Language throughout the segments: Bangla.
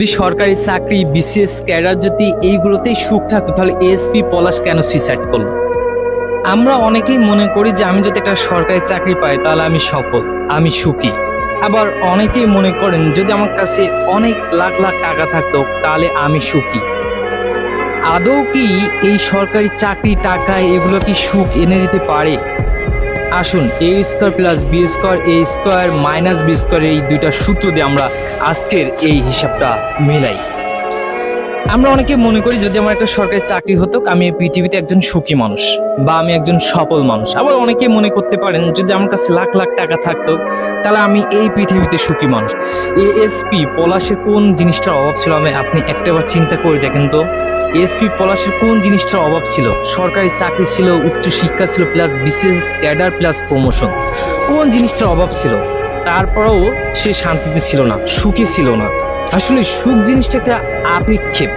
যদি সরকারি চাকরি, বিসিএস, ক্যাডার যদি এইগুলোতেই সুখ থাকতো, তাহলে এসপি পলাশ কেন সুইসাইড করল? আমরা অনেকেই মনে করি যে আমি যদি একটা সরকারি চাকরি পাই, তাহলে আমি সফল, আমি সুখী। আবার অনেকেই মনে করেন, যদি আমার কাছে অনেক লাখ লাখ টাকা থাকতো, তাহলে আমি সুখী। আদৌ কি এই সরকারি চাকরি, টাকা, এগুলো কি সুখ এনে দিতে পারে? আসুন A square plus B square A square minus B square এই দুইটা সূত্র দিয়ে আমরা আজকের এই হিসাবটা মিলাই। আমরা অনেকে মনে করি যদি আমার একটা সরকারি চাকরি হতো, আমি এই পৃথিবীতে একজন সুখী মানুষ বা আমি একজন সফল মানুষ। আবার অনেকে মনে করতে পারেন, যদি আমার কাছে লাখ লাখ টাকা থাকতো, তাহলে আমি এই পৃথিবীতে সুখী মানুষ। এএসপি পলাশে কোন জিনিসটার অভাব ছিল? আমি, আপনি একটাবার চিন্তা করে দেখেন তো। এসপি পলাশের কোন জিনিসটার অভাব ছিল? সরকারি চাকরি ছিল, উচ্চ শিক্ষা ছিল, প্লাস বিশেষ ক্যাডার, প্লাস প্রমোশন। কোন জিনিসটার অভাব ছিল? তারপরেও সে শান্তিতে ছিল না, সুখী ছিল না। আসলে সুখ জিনিসটা একটা আপেক্ষেপ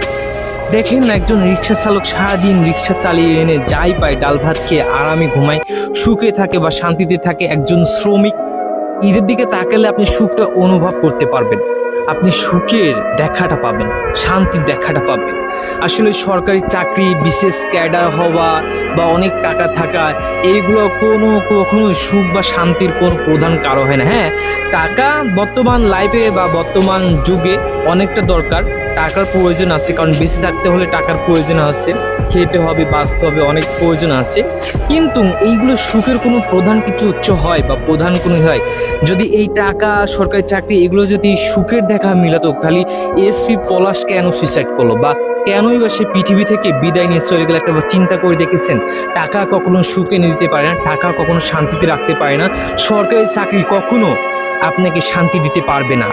দেখেন একজন রিক্সা চালক সারাদিন রিক্সা চালিয়ে এনে যাই পায়, ডাল ভাত খেয়ে আরামে ঘুমায়, সুখে থাকে বা শান্তিতে থাকে একজন শ্রমিক। ঈদের দিকে তাকালে আপনি সুখটা অনুভব করতে পারবেন। আপনি সুখের দেখাটা পাবেন, শান্তির দেখাটা পাবেন। আসলে সরকারি চাকরি, বিশেষ ক্যাডার হওয়া বা অনেক টাকা থাকা, এইগুলো কোনো কখনো সুখ বা শান্তির কোনো প্রধান কারণ হয় না। হ্যাঁ টাকা বর্তমান লাইফে বা বর্তমান যুগে অনেকটা দরকার। টাকার প্রয়োজন আছে, কারণ বেঁচে থাকতে হলে টাকার প্রয়োজন আছে, খেতে হবে, বাঁচতে হবে, অনেক প্রয়োজন আছে। কিন্তু এইগুলো সুখের কোনো প্রধান কিছু উচ্চ হয় বা প্রধান কোনো হয়। যদি এই টাকা, সরকারি চাকরি, এগুলো যদি সুখের দেখা মিলাতো, তাহলে এসপি পলাশ কেন সুইসাইড করল? বা কেনই বা সে পৃথিবী থেকে বিদায় নিয়ে চলে গেলে? একটা চিন্তা করে দেখেছেন? টাকা কখনো সুখে নিয়ে দিতে পারে না, টাকা কখনো শান্তিতে রাখতে পারে না। সরকারি চাকরি কখনো আপনাকে শান্তি দিতে পারবে না।